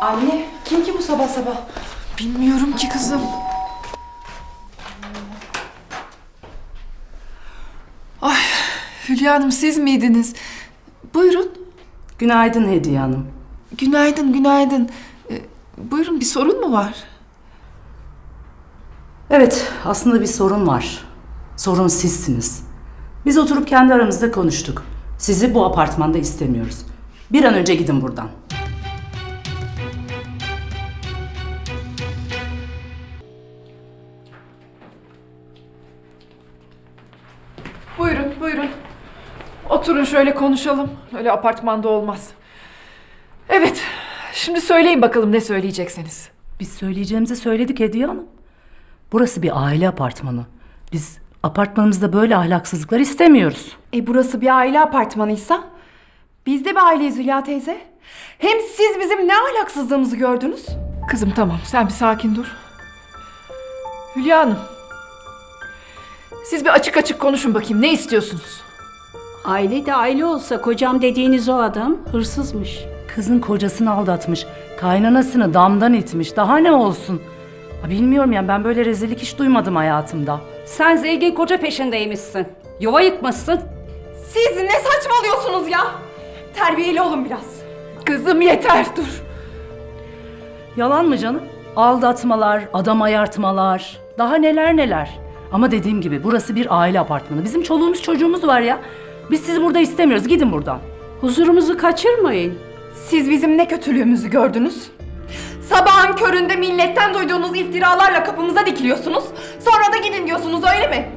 Anne, kim ki bu sabah sabah? Bilmiyorum ki kızım. Ay Hülya Hanım siz miydiniz? Buyurun. Günaydın Hediye Hanım. Günaydın, günaydın. Ee, buyurun bir sorun mu var? Evet, aslında bir sorun var. Sorun sizsiniz. Biz oturup kendi aramızda konuştuk. Sizi bu apartmanda istemiyoruz. Bir an önce gidin buradan. Şöyle konuşalım. Öyle apartmanda olmaz. Evet, şimdi söyleyin bakalım ne söyleyeceksiniz. Biz söyleyeceğimizi söyledik Hediye Hanım. Burası bir aile apartmanı. Biz apartmanımızda böyle ahlaksızlıklar istemiyoruz. E burası bir aile apartmanıysa? Biz de bir aileyiz Hülya teyze. Hem siz bizim ne ahlaksızlığımızı gördünüz? Kızım tamam, sen bir sakin dur. Hülya Hanım. Siz bir açık açık konuşun bakayım. Ne istiyorsunuz? Aile de aile olsa kocam dediğiniz o adam hırsızmış. Kızın kocasını aldatmış, kaynanasını damdan itmiş. Daha ne olsun? Ha, bilmiyorum yani ben böyle rezillik hiç duymadım hayatımda. Sen zengin koca peşindeymişsin. Yuva yıkmışsın. Siz ne saçmalıyorsunuz ya? Terbiyeli olun biraz. Kızım yeter, dur. Yalan mı canım? Aldatmalar, adam ayartmalar, daha neler neler. Ama dediğim gibi burası bir aile apartmanı. Bizim çoluğumuz çocuğumuz var ya. Biz sizi burada istemiyoruz. Gidin buradan. Huzurumuzu kaçırmayın. Siz bizim ne kötülüğümüzü gördünüz? Sabahın köründe milletten duyduğunuz iftiralarla kapımıza dikiliyorsunuz. Sonra da gidin diyorsunuz öyle mi?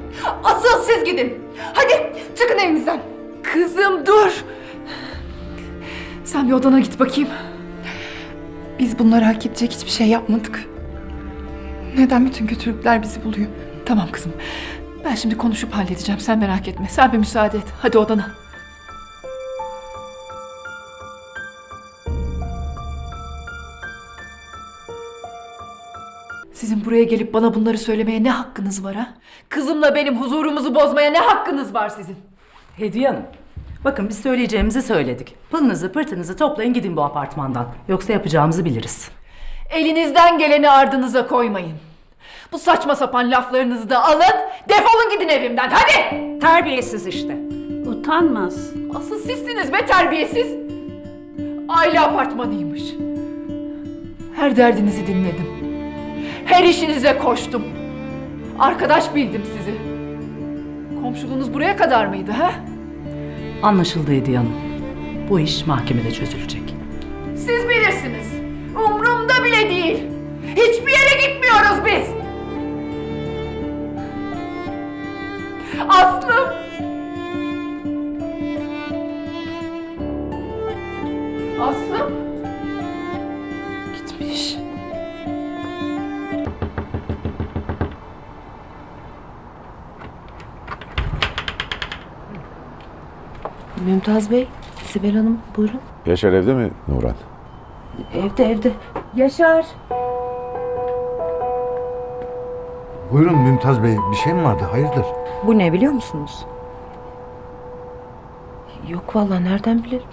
Asıl siz gidin. Hadi çıkın evimizden. Kızım dur. Sen bir odana git bakayım. Biz bunları hak edecek hiçbir şey yapmadık. Neden bütün kötülükler bizi buluyor? Tamam kızım. Ben şimdi konuşup halledeceğim. Sen merak etme. Sen bir müsaade et. Hadi odana. Sizin buraya gelip bana bunları söylemeye ne hakkınız var ha? Kızımla benim huzurumuzu bozmaya ne hakkınız var sizin? Hediye Hanım. Bakın biz söyleyeceğimizi söyledik. Pılınızı pırtınızı toplayın gidin bu apartmandan. Yoksa yapacağımızı biliriz. Elinizden geleni ardınıza koymayın. Bu saçma sapan laflarınızı da alın, defolun gidin evimden. Hadi! Terbiyesiz işte. Utanmaz. Asıl sizsiniz be terbiyesiz. Aile apartmanıymış. Her derdinizi dinledim. Her işinize koştum. Arkadaş bildim sizi. Komşuluğunuz buraya kadar mıydı ha? Anlaşıldı Hediye Hanım. Bu iş mahkemede çözülecek. Siz bilirsiniz. Umrumda bile değil. Hiçbir yere gitmiyoruz biz. Aslım. Aslım. Gitmiş. Mümtaz Bey, Sibel Hanım buyurun. Yaşar evde mi Nuran? Evde evde. Yaşar. Buyurun Mümtaz Bey, bir şey mi vardı? Hayırdır? Bu ne biliyor musunuz? Yok vallahi nereden bilelim?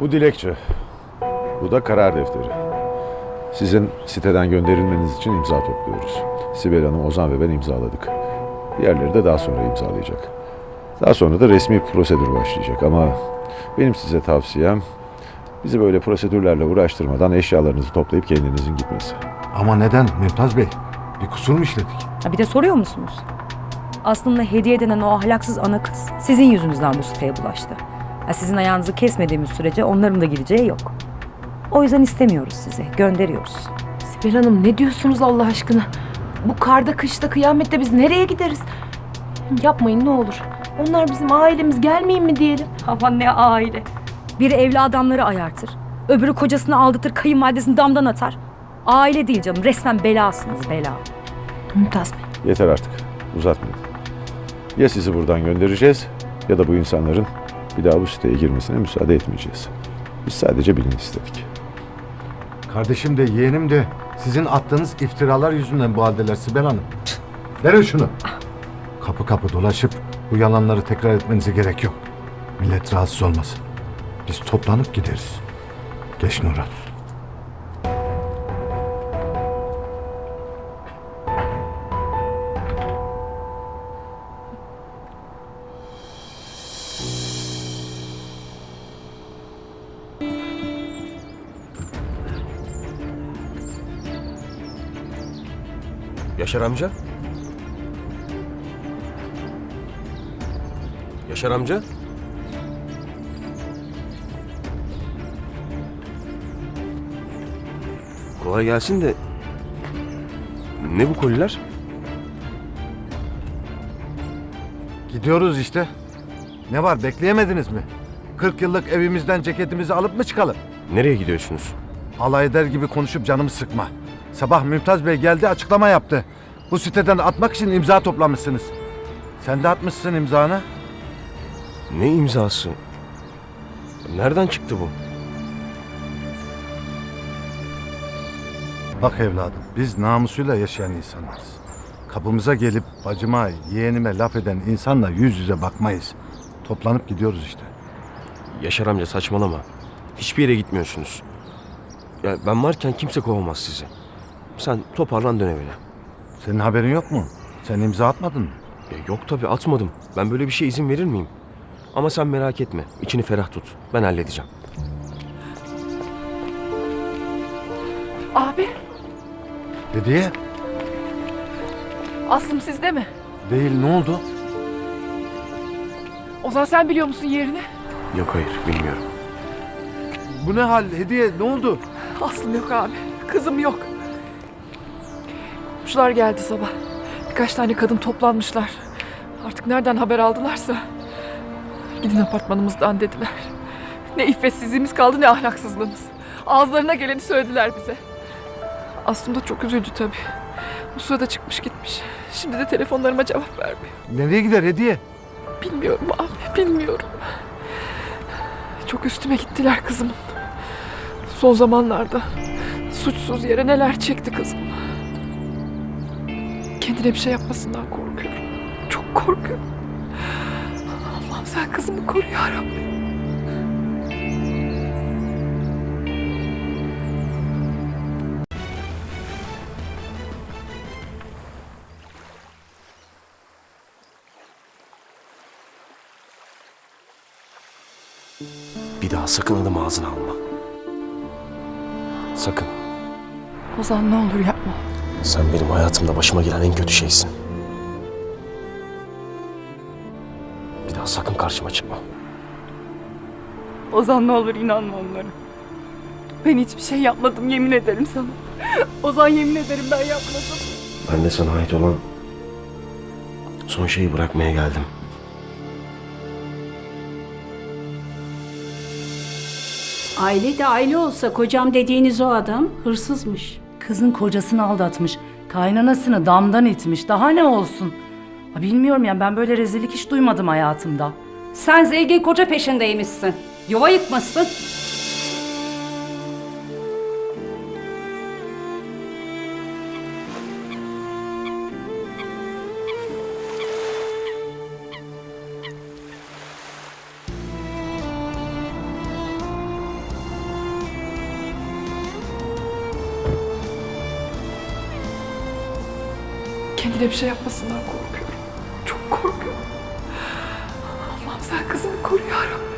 Bu dilekçe. Bu da karar defteri. Sizin siteden gönderilmeniz için imza topluyoruz. Sibel Hanım, Ozan ve ben imzaladık. Diğerleri de daha sonra imzalayacak. Daha sonra da resmi prosedür başlayacak ama benim size tavsiyem bizi böyle prosedürlerle uğraştırmadan eşyalarınızı toplayıp kendinizin gitmesi. Ama neden Mümtaz Bey? Bir kusur mu işledik? Ha bir de soruyor musunuz? Aslında hediye denen o ahlaksız ana kız sizin yüzünüzden bu siteye bulaştı. Ha sizin ayağınızı kesmediğimiz sürece onların da gireceği yok. O yüzden istemiyoruz sizi, gönderiyoruz. Sibel Hanım ne diyorsunuz Allah aşkına? Bu karda kışta kıyamette biz nereye gideriz? Yapmayın ne olur. Onlar bizim ailemiz gelmeyin mi diyelim? Aman ne aile. Biri evli adamları ayartır. Öbürü kocasını aldatır, kayınvalidesini damdan atar. Aile değil canım, resmen belasınız bela. Mümtaz Bey. Yeter artık. Uzatmayın. Ya sizi buradan göndereceğiz ya da bu insanların bir daha bu siteye girmesine müsaade etmeyeceğiz. Biz sadece bilin istedik. Kardeşim de yeğenim de sizin attığınız iftiralar yüzünden bu haldeler Sibel Hanım. Verin şunu. Kapı kapı dolaşıp bu yalanları tekrar etmenize gerek yok. Millet rahatsız olmasın. Biz toplanıp gideriz. Geç Nurhan. Yaşar amca? Yaşar amca? Kolay gelsin de... Ne bu koliler? Gidiyoruz işte. Ne var bekleyemediniz mi? 40 yıllık evimizden ceketimizi alıp mı çıkalım? Nereye gidiyorsunuz? Alay eder gibi konuşup canımı sıkma. Sabah Mümtaz Bey geldi açıklama yaptı. Bu siteden atmak için imza toplamışsınız. Sen de atmışsın imzanı. Ne imzası? Nereden çıktı bu? Bak evladım biz namusuyla yaşayan insanlarız. Kapımıza gelip bacıma, yeğenime laf eden insanla yüz yüze bakmayız. Toplanıp gidiyoruz işte. Yaşar amca saçmalama. Hiçbir yere gitmiyorsunuz. Ya ben varken kimse kovamaz sizi. Sen toparlan dön evine. Senin haberin yok mu? Sen imza atmadın mı? Ya yok tabii atmadım. Ben böyle bir şey izin verir miyim? Ama sen merak etme. İçini ferah tut. Ben halledeceğim. Abi, Hediye. Aslım sizde mi? Değil ne oldu? Ozan sen biliyor musun yerini? Yok hayır bilmiyorum. Bu ne hal? Hediye ne oldu? Aslım yok abi. Kızım yok. Komşular geldi sabah. Birkaç tane kadın toplanmışlar. Artık nereden haber aldılarsa. Gidin apartmanımızdan dediler. Ne iffetsizliğimiz kaldı ne ahlaksızlığımız. Ağızlarına geleni söylediler bize. Aslım da çok üzüldü tabii. Bu sırada çıkmış gitmiş. Şimdi de telefonlarıma cevap vermiyor. Nereye gider Hediye? Bilmiyorum abi, bilmiyorum. Çok üstüme gittiler kızımın. Son zamanlarda suçsuz yere neler çekti kızım. Kendine bir şey yapmasından korkuyorum. Çok korkuyorum. Allah'ım sen kızımı koru ya Rabbi. Bir daha sakın adımı ağzına alma. Sakın. Ozan ne olur yapma. Sen benim hayatımda başıma gelen en kötü şeysin. Bir daha sakın karşıma çıkma. Ozan ne olur inanma onlara. Ben hiçbir şey yapmadım yemin ederim sana. Ozan yemin ederim ben yapmadım. Ben de sana ait olan son şeyi bırakmaya geldim. Aile de aile olsa kocam dediğiniz o adam hırsızmış. Kızın kocasını aldatmış. Kaynanasını damdan etmiş. Daha ne olsun? Ha, bilmiyorum ya ben böyle rezillik hiç duymadım hayatımda. Sen zengin koca peşindeymişsin. Yuva yıkmışsın. Bir şey yapmasından korkuyorum. Çok korkuyorum. Allah'ım sen kızımı koru ya Rabbi.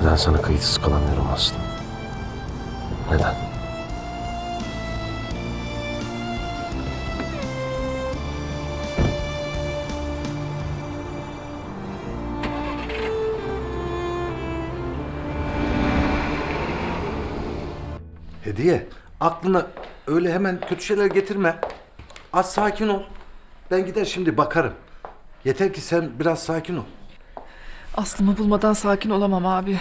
Neden sana kayıtsız kalamıyorum Aslı? Neden? Hediye aklına öyle hemen kötü şeyler getirme. Az sakin ol. Ben gider şimdi bakarım. Yeter ki sen biraz sakin ol. Aslımı bulmadan sakin olamam abi.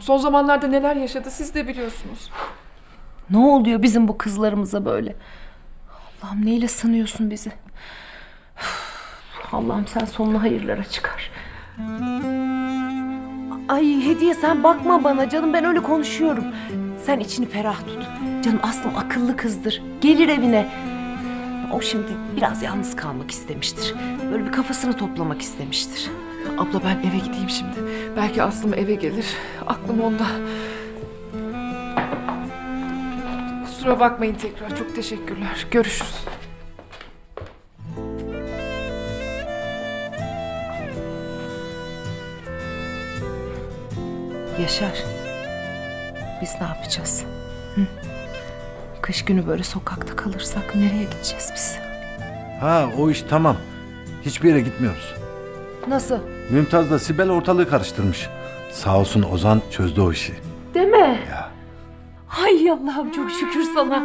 Son zamanlarda neler yaşadı siz de biliyorsunuz. Ne oluyor bizim bu kızlarımıza böyle? Allah'ım neyle sanıyorsun bizi? Allah'ım sen sonunu hayırlara çıkar. Ay Hediye sen bakma bana canım ben öyle konuşuyorum. Sen içini ferah tut. Canım Aslım akıllı kızdır. Gelir evine. O şimdi biraz yalnız kalmak istemiştir. Böyle bir kafasını toplamak istemiştir. Abla ben eve gideyim şimdi. Belki Aslım eve gelir. Aklım onda. Kusura bakmayın tekrar. Çok teşekkürler. Görüşürüz. Yaşar. Biz ne yapacağız? Hı? Kış günü böyle sokakta kalırsak nereye gideceğiz biz? Ha o iş tamam. Hiçbir yere gitmiyoruz. Nasıl? Mümtaz'la Sibel ortalığı karıştırmış. Sağ olsun Ozan çözdü o işi. Deme. Ya. Ay Allah'ım çok şükür sana.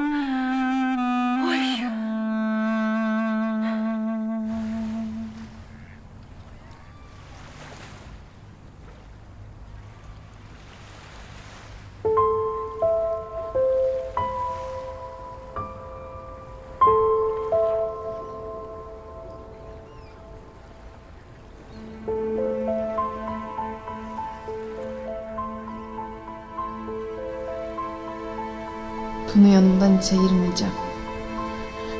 Hiç ayırmayacağım.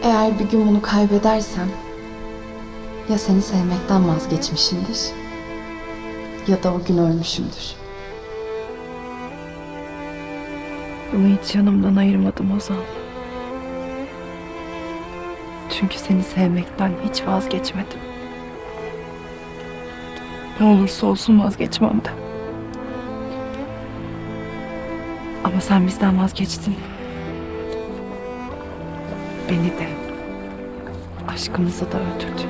Eğer bir gün bunu kaybedersem ya seni sevmekten vazgeçmişimdir ya da o gün ölmüşümdür. Bunu hiç yanımdan ayırmadım Ozan. Çünkü seni sevmekten hiç vazgeçmedim. Ne olursa olsun vazgeçmem de. Ama sen bizden vazgeçtin. Beni de, aşkımızı da öldürdün.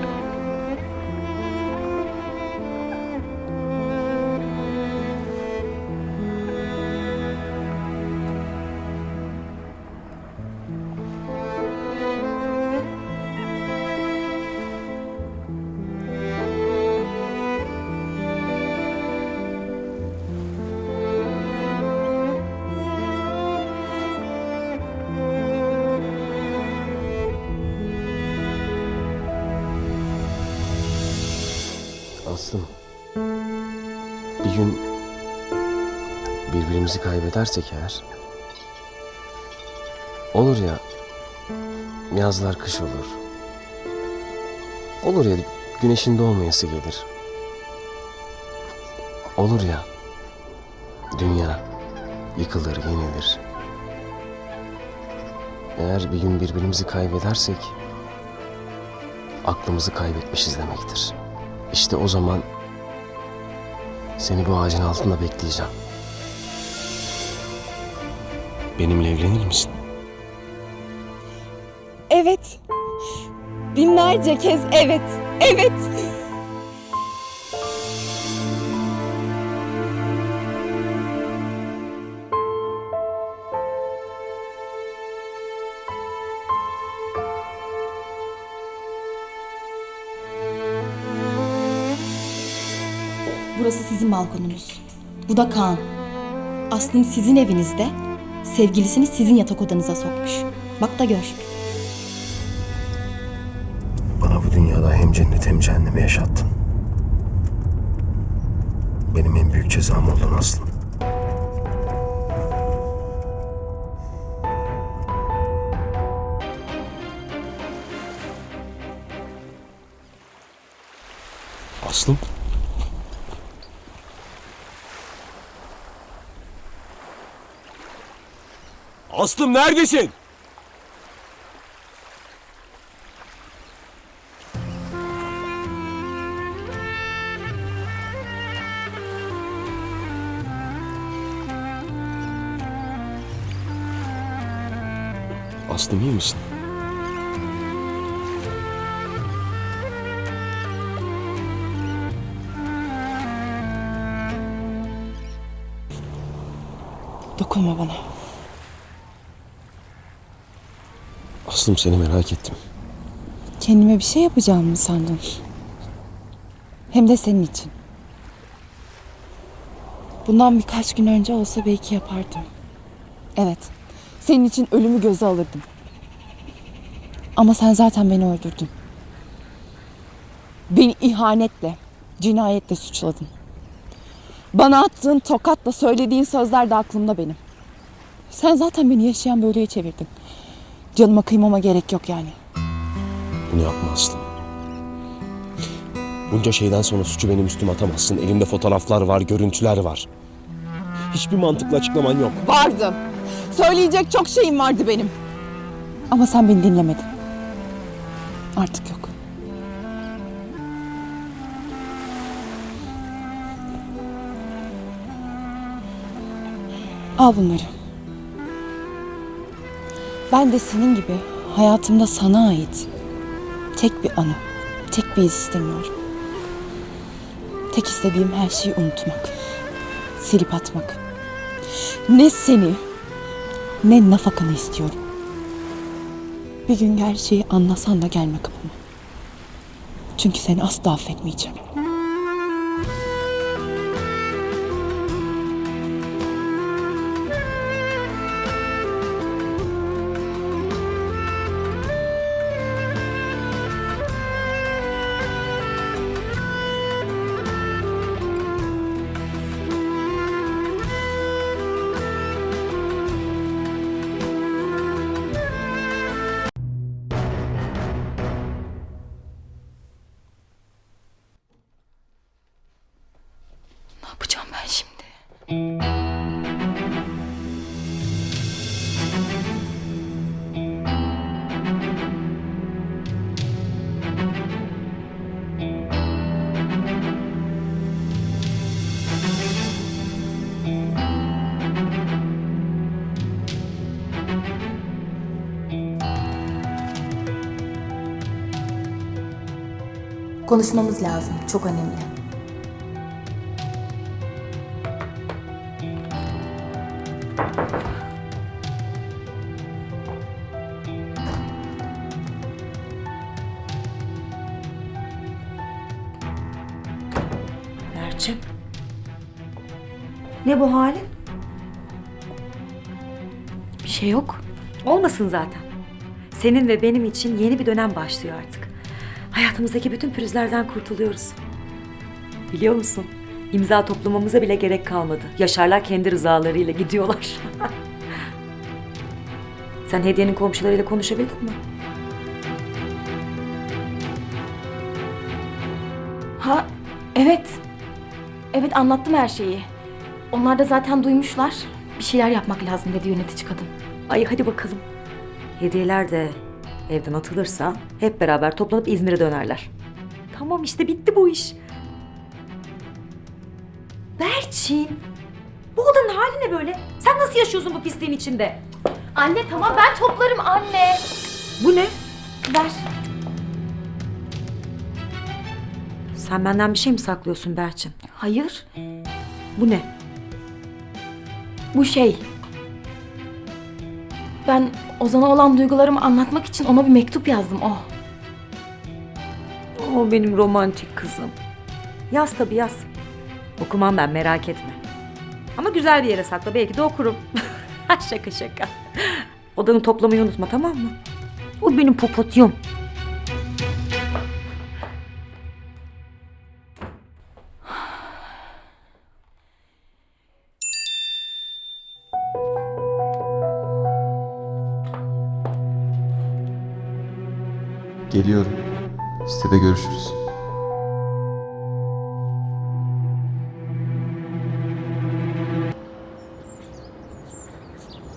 Aslım. Bir gün birbirimizi kaybedersek eğer olur ya yazlar kış olur. Olur ya güneşin doğmayası gelir. Olur ya dünya yıkılır, yenilir. Eğer bir gün birbirimizi kaybedersek aklımızı kaybetmişiz demektir. İşte o zaman seni bu ağacın altında bekleyeceğim. Benimle evlenir misin? Evet. Binlerce kez evet. Evet. Burası sizin balkonunuz. Bu da Kaan. Aslım sizin evinizde. Sevgilisini sizin yatak odanıza sokmuş. Bak da gör. Bana bu dünyada hem cennet hem cehennemi yaşattın. Benim en büyük cezam oldun Aslım. Aslım neredesin? Aslım iyi misin? Dokunma bana. Aslım seni merak ettim. Kendime bir şey yapacağımı mı sandın? Hem de senin için. Bundan birkaç gün önce olsa belki yapardım. Evet. Senin için ölümü göze alırdım. Ama sen zaten beni öldürdün. Beni ihanetle, cinayetle suçladın. Bana attığın tokatla söylediğin sözler de aklımda benim. Sen zaten beni yaşayan böyleye çevirdin. Canıma kıymama gerek yok yani. Bunu yapma Aslım. Bunca şeyden sonra suçu benim üstüme atamazsın. Elimde fotoğraflar var, görüntüler var. Hiçbir mantıklı açıklaman yok. Vardı. Söyleyecek çok şeyim vardı benim. Ama sen beni dinlemedin. Artık yok. Al bunları. Ben de senin gibi hayatımda sana ait tek bir anı, tek bir iz istemiyorum. Tek istediğim her şeyi unutmak, silip atmak. Ne seni, ne nafakanı istiyorum. Bir gün her şeyi anlasan da gelme kapıma. Çünkü seni asla affetmeyeceğim. Konuşmamız lazım. Çok önemli. Berçin. Ne bu halin? Bir şey yok. Olmasın zaten. Senin ve benim için yeni bir dönem başlıyor artık. Hayatımızdaki bütün pürüzlerden kurtuluyoruz. Biliyor musun? İmza toplamamıza bile gerek kalmadı. Yaşarlar kendi rızalarıyla gidiyorlar. Sen hediyenin komşularıyla konuşabildin mi? Evet anlattım her şeyi. Onlar da zaten duymuşlar. Bir şeyler yapmak lazım dedi yönetici kadın. Ay hadi bakalım. Hediyeler de evden atılırsa hep beraber toplanıp İzmir'e dönerler. Tamam işte bitti bu iş. Berçin. Bu odanın hali ne böyle? Sen nasıl yaşıyorsun bu pisliğin içinde? Anne tamam ben toplarım anne. Bu ne? Ver. Sen benden bir şey mi saklıyorsun Berçin? Hayır. Bu ne? Bu şey. Ben Ozan'a olan duygularımı anlatmak için ona bir mektup yazdım oh. o. O benim romantik kızım. Yaz tabii yaz. Okumam ben merak etme. Ama güzel bir yere sakla belki de okurum. şaka şaka. Odanı toplamayı unutma tamam mı? O benim papatyam. Geliyorum. Sitede görüşürüz.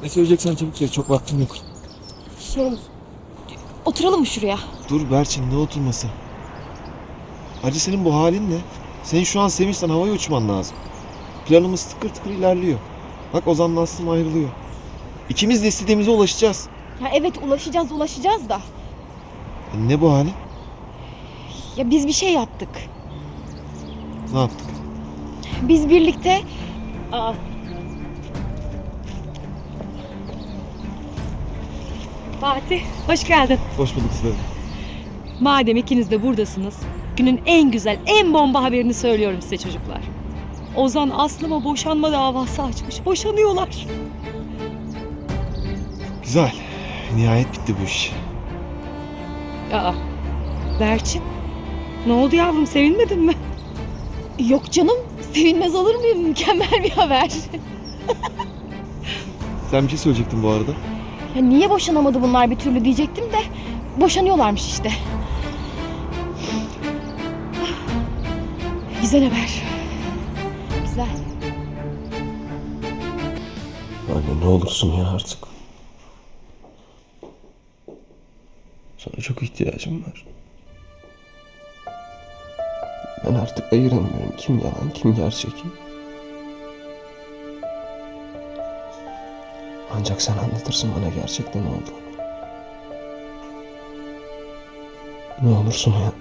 Ne söyleyeceksen çabuk söyle. Çok vaktim yok. Şey, oturalım mı şuraya? Dur Berçin ne oturması? Hacı senin bu halin ne? Senin şu an sevinçten havaya uçman lazım. Planımız tıkır tıkır ilerliyor. Bak Ozan'la Aslım ayrılıyor. İkimiz de istediğimize ulaşacağız. Ya evet ulaşacağız ulaşacağız da. E, Ne bu halin? Ya biz bir şey yaptık. Ne yaptık? Biz birlikte... Aa. Fatih, hoş geldin. Hoş bulduk Sibel. Madem ikiniz de buradasınız, günün en güzel, en bomba haberini söylüyorum size çocuklar. Ozan Aslı'ma boşanma davası açmış. Boşanıyorlar. Güzel. Nihayet bitti bu iş. Aa, Berçin, ne oldu yavrum sevinmedin mi? Yok canım, sevinmez olur muyum? Mükemmel bir haber. Sen bir şey söyleyecektin bu arada. Ya niye boşanamadı bunlar bir türlü diyecektim de boşanıyorlarmış işte. Güzel haber. Güzel. Anne ne olursun ya artık. çok ihtiyacım var. Ben artık ayıramıyorum kim yalan kim gerçek. Ancak sen anlatırsın bana gerçekten ne oldu. Ne olursun ya.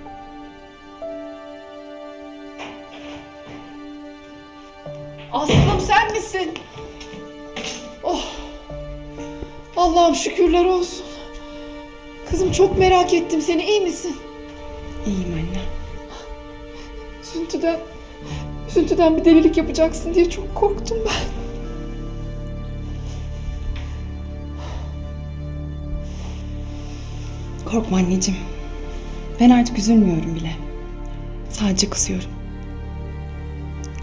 Aslım sen misin? Oh. Allah'ım şükürler olsun. Kızım çok merak ettim seni. iyi misin? İyiyim anne. Üzüntüden, üzüntüden bir delilik yapacaksın diye çok korktum ben. Korkma anneciğim. Ben artık üzülmüyorum bile. Sadece kızıyorum.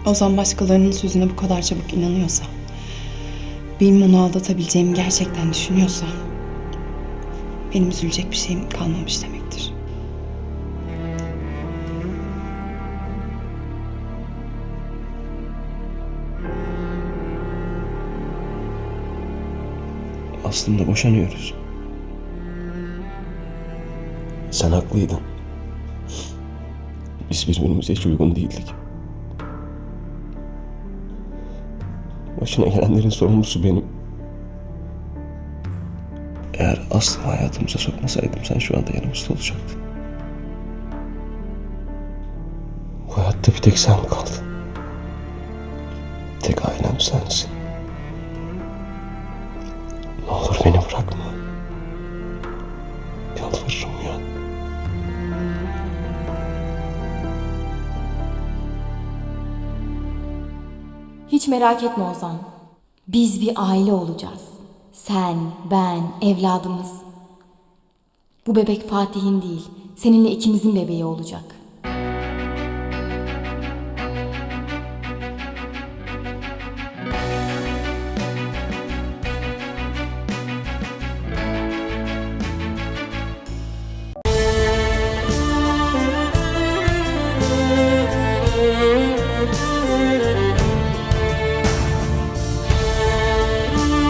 Ozan başkalarının sözüne bu kadar çabuk inanıyorsa, benim onu aldatabileceğimi gerçekten düşünüyorsa, benim üzülecek bir şeyim kalmamış demektir. Aslında boşanıyoruz. Sen haklıydın. Biz birbirimize hiç uygun değildik. Başına gelenlerin sorumlusu benim. Aslı'mı hayatımıza sokmasaydım sen şu anda yanımızda olacaktın. Bu hayatta bir tek sen kaldın. Tek ailem sensin. Ne olur beni bırakma. Yalvarırım uyan. Hiç merak etme Ozan. Biz bir aile olacağız. Sen, ben, evladımız. Bu bebek Fatih'in değil, seninle ikimizin bebeği olacak.